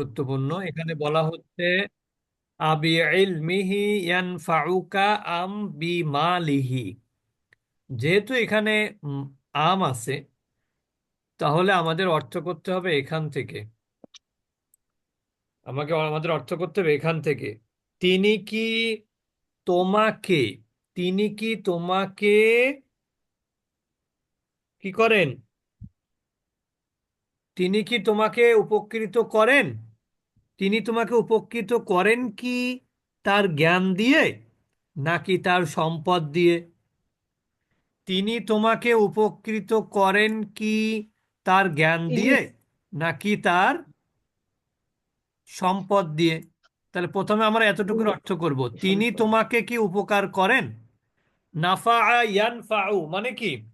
গুরুত্বপূর্ণ। এখানে বলা হচ্ছে, আবি ইলমিহি ইয়ানফাউকা আম বি মালিহি যেহেতু এখানে আম আছে, তাহলে আমাদের অর্থ করতে হবে এখান থেকে। আমাকে আমাদের অর্থ করতে হবে এখান থেকে। তিনি কি তোমাকে, তিনি কি তোমাকে কি করেন? তিনি কি তোমাকে উপকৃত করেন? তিনি তোমাকে উপকৃত করেন কি তার জ্ঞান দিয়ে নাকি তার সম্পদ দিয়ে? তিনি তোমাকে উপকৃত করেন কি তার জ্ঞান দিয়ে নাকি তার সম্পদ দিয়ে? তাহলে প্রথমে আমরা এতটুকুর অর্থ করব। তিনি তোমাকে কি উপকার করেন? নাফা ইয়ানফাউ মানে কি?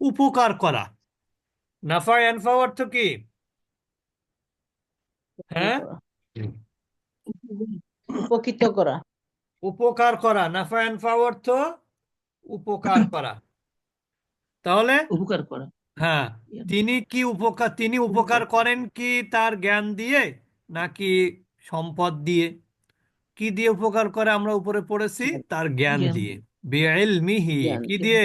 উপকার করা। নাফা ইয়ানফাউ অর্থ কি? হ্যাঁ? উপকৃত করা। উপকার করা নাফা ইয়ানফাউ অর্থ উপকার করা। তাহলে উপকার করা। হ্যাঁ তিনি কি উপকার তিনি উপকার করেন কি তার জ্ঞান দিয়ে নাকি সম্পদ দিয়ে? কি দিয়ে উপকার করে আমরা উপরে পড়েছি? তার জ্ঞান। দিয়ে। বিইলমিহি জ্ঞান কি দিয়ে। দিয়ে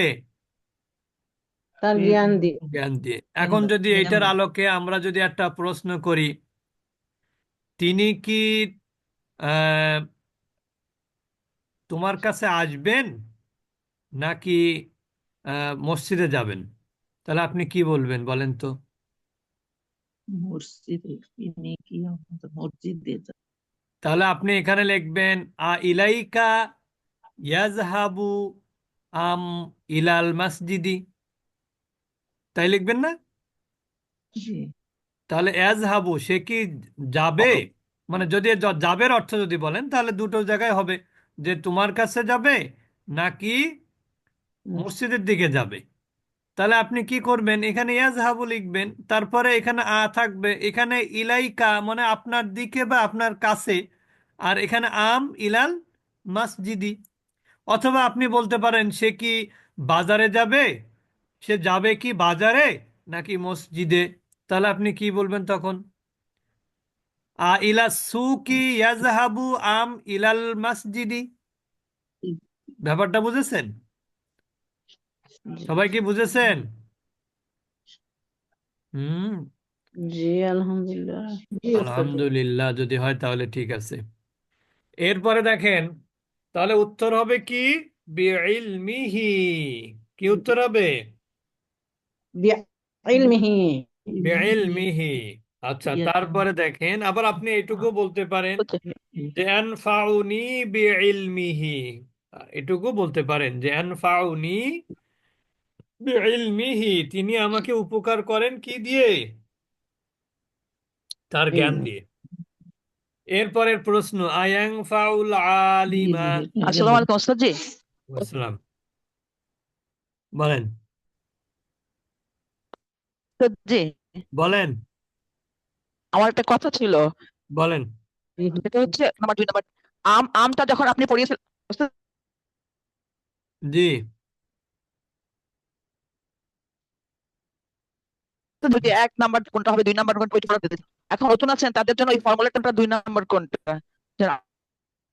তার জ্ঞান দিয়ে। জ্ঞান দিয়ে। এখন যদি এটার আলোকে আমরা যদি একটা প্রশ্ন করি তিনি কি তোমার কাছে আসবেন নাকি মসজিদে যাবেন? তাহলে আপনি কি বলবেন বলেন তো? মসজিদে? তিনি কি মসজিদ তাহলে আপনি এখানে লিখবেন আ ইলাইকা ইয়াজহাবু আম ইলাল মসজিদি। তাই লিখবেন না? জি। তাহলে অ্যাজ হাবু সে কি যাবে? মানে যদি যাবের অর্থ যদি বলেন তাহলে দুটো জায়গায় হবে। যে তোমার কাছে যাবে নাকি মসজিদের দিকে যাবে। তাহলে আপনি কি করবেন? এখানে ইয়াজহাবু লিখবেন তারপরে এখানে আ থাকবে এখানে ইলাইকা মানে আপনার দিকে বা আপনার কাছে আর এখানে আম ইলাল মাসজিদি। অথবা আপনি বলতে পারেন সে কি বাজারে যাবে? সে যাবে কি বাজারে নাকি মসজিদে? তাহলে আপনি কি বলবেন তখন? আ ইলা সুকি ইয়াজহাবু আম ইলাল মসজিদি? ব্যাপারটা বুঝেছেন? সবাই কি বুঝেছেন? হুম। জি আলহামদুলিল্লাহ। আলহামদুলিল্লাহ যদি হয় তাহলে ঠিক আছে। এরপরে দেখেন তাহলে উত্তর হবে কি? বিইলমিহি। কি উত্তর হবে? বিইলমিহি। বিইলমিহি আচ্ছা তারপরে দেখেন আবার আপনি এটুকু বলতে পারেন যে আনফাউনি বিইলমিহি এটুকু বলতে পারেন যে আনফাউনি বিইলমিহি তিনি আমাকে উপকার করেন কি দিয়ে? তার জ্ঞান দিয়ে। এরপরের প্রশ্ন আয়াং ফাউল আলিমা আসসালামু আলাইকুম বলেন। জি বলেন। আমার একটা কথা ছিল। বলেন। সেটা হচ্ছে নাম্বার দুই নাম্বার আম আমটা যখন আপনি পড়িয়েছিলেন জি। যদি এক নাম্বার কোনটা হবে দুই নাম্বার কোনটা। এখন নতুন আছেন তাদের জন্য ওই ফর্মুলাটা দুই নাম্বার কোনটা?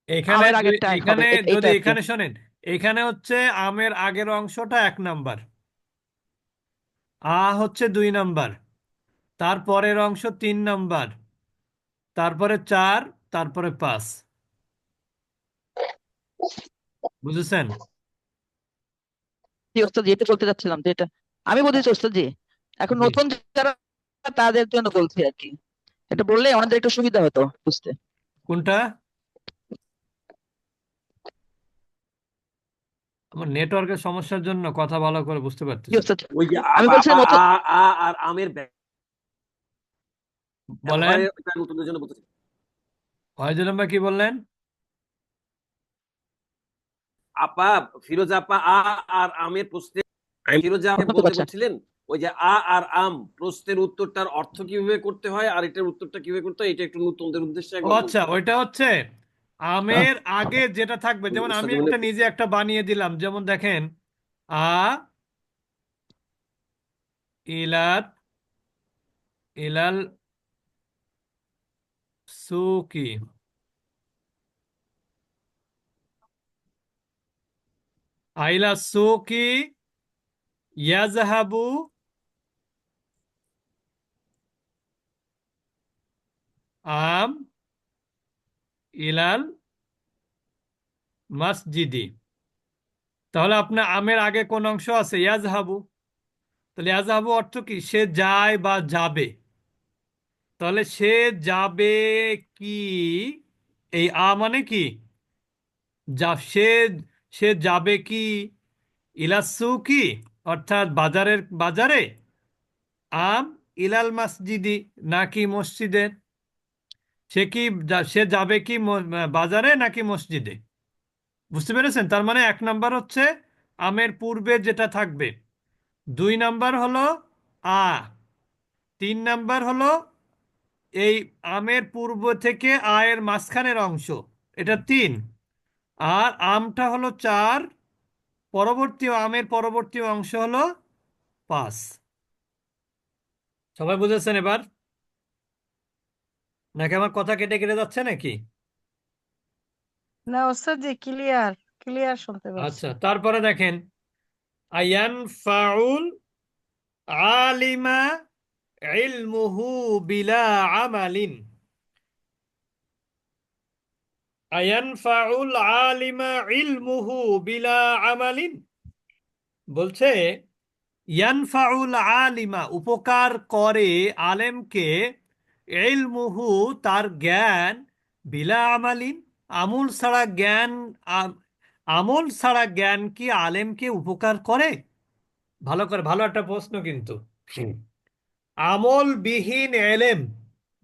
এখানে আমের আগেরটা এখানে যদি এখানে শোনেন এখানে হচ্ছে আমের আগের অংশটা এক নাম্বার আ হচ্ছে দুই নাম্বার তারপরের অংশ তিন নাম্বার তারপরে চার তারপরে পাঁচ। বুঝেছেন? জি ওস্তাদ এটা বলতে যাচ্ছিলাম যে এটা আমি বলতেছি ওস্তাদ জি। এখন নতুন যারা তাদের জন্য বলছি আর কি। এটা বললে আমাদের একটু সুবিধা হতো বুঝতে। কোনটা? আমার নেটওয়ার্কের সমস্যার জন্য কথা ভালো করে বুঝতে পারতেছি। ওই যে আমি বলছিলাম আ- আর আমের বলেন। একেবারে ওটা নতুনদের জন্য বলতেছি। ফয়জুল কি বললেন? আপা ফিরোজ আপা আ আর আমের প্রশ্নে ফিরোজ আপা বলতে ওই যে আ আর আম প্রশ্নের উত্তরটার অর্থ কীভাবে করতে হয় আর এটার উত্তরটা কীভাবে করতে হয় এটা একটু নতুনদের উদ্দেশ্যে আচ্ছা ওইটা হচ্ছে আমের আগে যেটা থাকবে যেমন আমি একটা নিজে একটা বানিয়ে দিলাম যেমন দেখেন আ ইলাত ইলাল সুকি। আইলা সুকি ইয়াজহাবু আম ইলাল মসজিদি। তাহলে আপনার আমের আগে কোন অংশ আছে? ইয়াজহাবু। তাহলে ইয়াজহাবু অর্থ কি? সে যায় বা যাবে। তাহলে সে যাবে কি? এই আ মানে কি? যা সে সে যাবে কি? ইলাসু কি? অর্থাৎ বাজারের, বাজারে? আম ইলাল মসজিদি নাকি মসজিদের? সে কি, সে যাবে কি বাজারে নাকি মসজিদে? বুঝতে পেরেছেন? তার মানে এক নাম্বার হচ্ছে আমের পূর্বে যেটা থাকবে। দুই নাম্বার হলো আ। তিন নাম্বার হলো এই আমের পূর্ব থেকে আয়ের মাঝখানের অংশ। এটা তিন। আর আমটা হলো চার। পরবর্তী আমের পরবর্তী অংশ হলো পাঁচ। সবাই বুঝেছেন এবার? নাকি আমার কথা কেটে কেটে যাচ্ছে নাকি? না, ওস্তাদ জি ক্লিয়ার ক্লিয়ার শুনতে পাচ্ছি আচ্ছা তারপরে দেখেন। আয়ান ফাউল আলিমা ইলমুহু বিলা আমালিন। আয়ান ফাউল আলিমা ইলমুহু বিলা আমালিন। বলছে ইয়ানফাউল আলিমা, উপকার করে আলেমকে ইলমুহু তার জ্ঞান বিলা আমালিন। আমল ছাড়া জ্ঞান আমল ছাড়া জ্ঞান কি আলেমকে উপকার করে? ভালো করে ভালো একটা প্রশ্ন কিন্তু। আমল বিহীন এলেম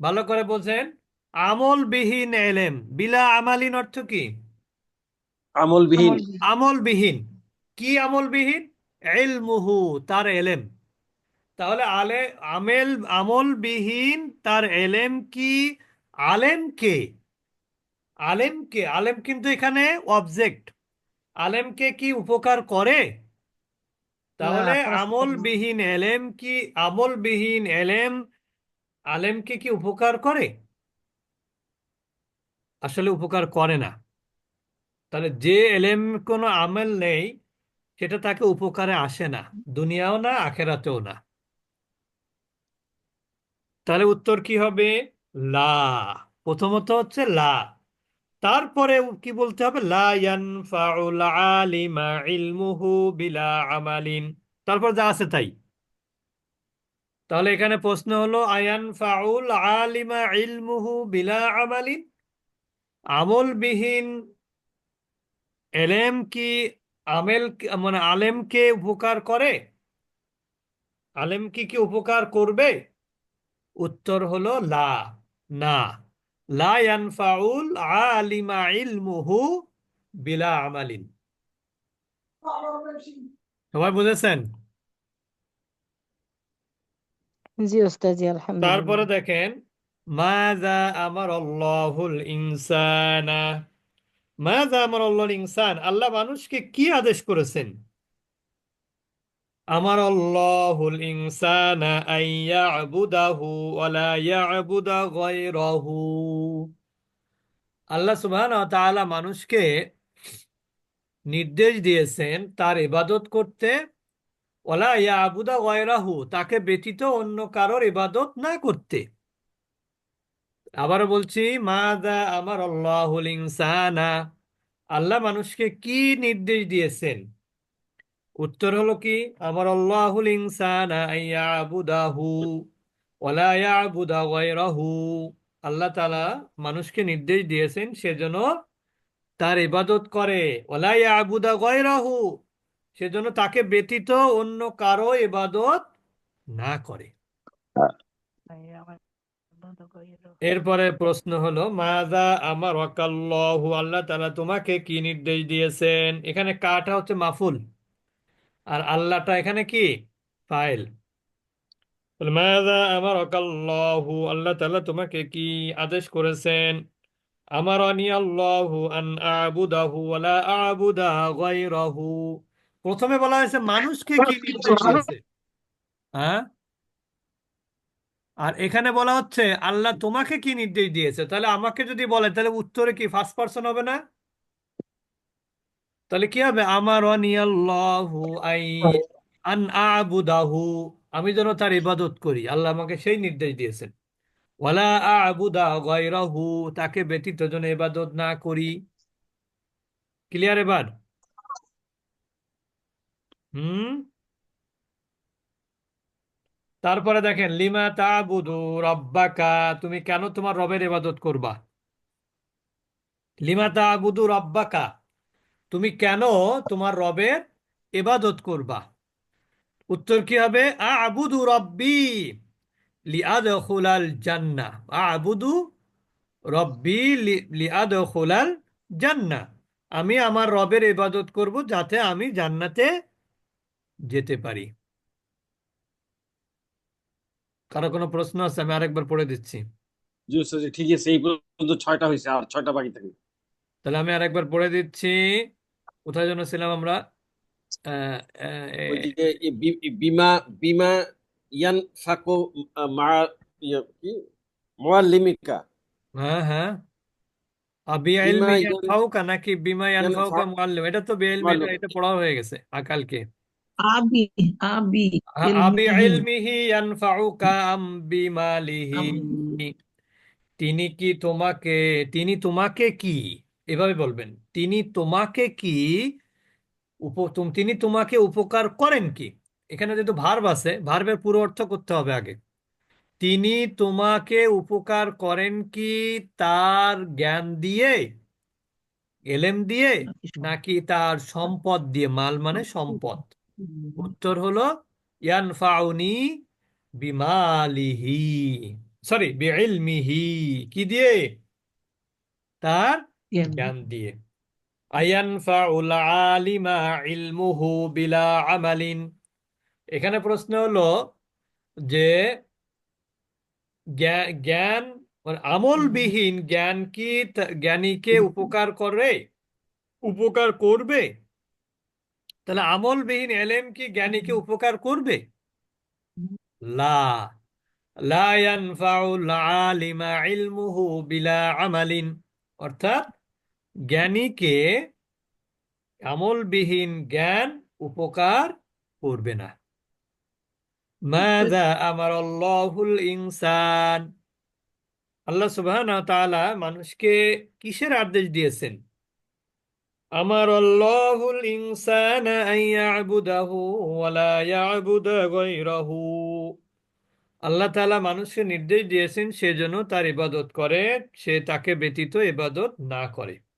ভালো করে বলছেন। আমল বিহীন এলেম বিলা আমালিন অর্থ কি? আমলবিহীন। আমল আমলবিহীন। কি আমল আমলবিহীন? এলমুহু তার এলেম। তাহলে আলে আমেল আমলবিহীন তার এলেম কি? আলেমকে আলেমকে আলেম কিন্তু এখানে অবজেক্ট আলেমকে কি উপকার করে? তাহলে না। আমলবিহীন এলেম কি আমলবিহীন এলেম আলেমকে কি উপকার করে? আসলে উপকার করে না। তাহলে যে এলেম কোনো আমেল নেই সেটা তাকে উপকারে আসে না। দুনিয়াও না আখেরাতেও না। তাহলে উত্তর কি হবে? লা। প্রথমত হচ্ছে লা। তারপরে কি বলতে হবে? আমালিন। তারপর যা আছে তাই। তাহলে এখানে প্রশ্ন হলো আয়ান ফাউল আলিমা ইলমুহু বিলা আমালিন? আমলবিহীন এলেম কি আমেল মানে আলেমকে উপকার করে? আলেম কি কি উপকার করবে? উত্তর হলো লা, না। লা ইয়ানফাউল আলিমা ইলমুহু বিলা আমালিন সবাই বুঝেছেন? জি ওস্তাদ জি আলহামদুলিল্লাহ। তারপরে দেখেন মাযা আমার আল্লাহুল ইনসানা। মাযা আমার আল্লাহুল ইনসান আল্লাহ মানুষকে কি আদেশ করেছেন? আমার আল্লাহুল ইনসানা আইয়াবুদাহু ওয়ালা ইয়াবুদা গায়রাহু। আল্লাহ সুবহানাহু ওয়া মানুষকে নির্দেশ দিয়েছেন তার ইবাদত করতে। ওয়ালা ইয়াবুদা গায়রাহু, তাকে ব্যতীত অন্য কারোর ইবাদত না করতে। আবার বলছি, মাযা আমার আল্লাহুল ইনসানা, আল্লাহ মানুষকে কি নির্দেশ দিয়েছেন? উত্তর হলো কি? আমার আল্লাহুল ইনসানা আল্লাহ তাআলা মানুষকে নির্দেশ দিয়েছেন সেজন্য তার ইবাদত করে। সেজন্য তাকে ব্যতীত অন্য কারও ইবাদত না করে। এরপরে প্রশ্ন হলো, মাযা আমার আল্লাহ তাআলা তোমাকে কি নির্দেশ দিয়েছেন? এখানে কাটা হচ্ছে মাফুল। আর আল্লাহটা এখানে কি? ফাইল। আমার ওয়াকাল্লাহু আল্লাহ তাআলা তোমাকে কি আদেশ করেছেন? আমারানি আল্লাহু আন আবুদাহু ওয়ালা আবুদা গায়রাহু। প্রথমে বলা হয়েছে, মানুষকে কি নির্দেশ দিয়েছে হ্যাঁ? আর এখানে বলা হচ্ছে, আল্লাহ তোমাকে কি নির্দেশ দিয়েছে? তাহলে আমাকে যদি বলে, তাহলে উত্তরে কি ফার্স্ট পার্সন হবে না? তাহলে কি হবে? আমার আমি যেন তার ইবাদত করি। আল্লাহ আমাকে সেই নির্দেশ দিয়েছেন। ওয়ালা আবুদা তাকে ব্যতীত যেন ইবাদত না করি। ক্লিয়ার এবার? হুম? তারপরে দেখেন, লিমা তাবুদু রব্বাকা। তুমি কেন তোমার রবের ইবাদত করবা? লিমা তাবুদু রব্বাকা। তুমি কেন তোমার রবের ইবাদত করবা? উত্তর কি হবে? আবুদু রব্বি লিআদখুলাল জান্নাহ আবুদু রব্বি লি- লিআদখুলাল জান্নাহ আমি আমার রবের ইবাদত করব যাতে আমি জান্নাতে যেতে পারি। কারও কোনো প্রশ্ন আছে? আমি আরেকবার পড়ে দিচ্ছি। ঠিক আছে এই পর্যন্ত ছয়টা হয়েছে আর ছয়টা বাকি থাকে তাহলে আমি আরেকবার পড়ে দিচ্ছি। কোথায় যেন ছিলাম আমরা বিমা বিমা ইয়ান ফাকো মা কি? মুআল্লিমিকা হ্যাঁ হ্যাঁ। আবি বিমা ইলমি ইয়ানফাউকা নাকি বিমা ইয়ানফাউকা ইয়ানফা মুআল্লিম এটা তো বিইলমি এটা পড়া হয়ে গেছে আকালকে। আবি আবি আবি ইলমিহি ইয়ানফাউকা আম বিমালিহি। তিনি কি তোমাকে তিনি তোমাকে কি? এভাবে বলবেন, তিনি তোমাকে কি উপ তিনি তোমাকে উপকার করেন কি? এখানে যেহেতু ভার্ব আছে ভার্বের পুরো অর্থ করতে হবে আগে। তিনি তোমাকে উপকার করেন কি তার জ্ঞান দিয়ে, এলেম দিয়ে, নাকি তার সম্পদ দিয়ে? মাল মানে সম্পদ। উত্তর হলো, ইয়ানফাউনি বিমালিহি, সরি, বিইলমিহি, কি দিয়ে? তার জ্ঞান দিয়ে আয়ানফাউল আলিমা ইলমুহু বিলা আমালিন এখানে প্রশ্ন হলো যে জ্ঞান মানে আমলবিহীন জ্ঞান কি জ্ঞানীকে উপকার করে উপকার করবে তাহলে আমলবিহীন এলেম কি জ্ঞানীকে উপকার করবে লা লা ইয়ানফাউল আলিমা ইলমুহু বিলা আমালিন অর্থাৎ জ্ঞানীকে আমলবিহীন জ্ঞান উপকার করবে না। মাযা আমারাল্লাহুল ইনসান। আল্লাহ তাআলা মানুষকে কিসের আদেশ দিয়েছেন? আমারাল্লাহুল ইনসানা আন ইয়াবুদাহু ওয়া লা ইয়াবুদা গায়রাহু। আল্লাহ তাআলা মানুষকে নির্দেশ দিয়েছেন সে যেন তার ইবাদত করে, সে তাকে ব্যতীত ইবাদত না করে।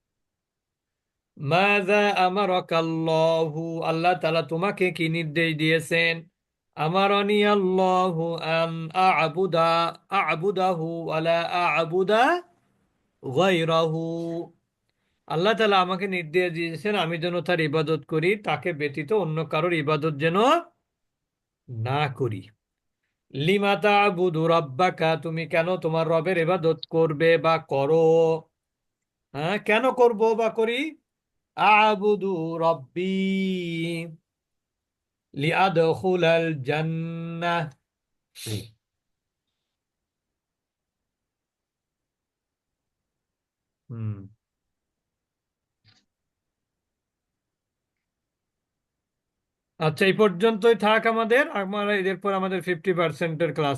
মাযা আমারাকাল্লাহু, আল্লাহ তাআলা তোমাকে কি নির্দেশ দিয়েছেন? আমারনি আল্লাহু আন আ'বুদা, আ'বুদাহু ওয়া লা আ'বুদা গায়রাহু। আল্লাহ তাআলা আমাকে নির্দেশ দিয়েছেন, আমি যেন তার ইবাদত করি, তাকে ব্যতীত অন্য কারোর ইবাদত যেন না করি। লিমা তা'বুদু রাব্বাকা, তুমি কেন তোমার রবের ইবাদত করবে বা করো? হ্যাঁ কেন করব বা করি? আ'বুদু রব্বি লিআদখুলাল জান্নাহ। আচ্ছা এই পর্যন্তই থাক আমাদের। আমার এরপর আমাদের ফিফটি পার্সেন্টের ক্লাস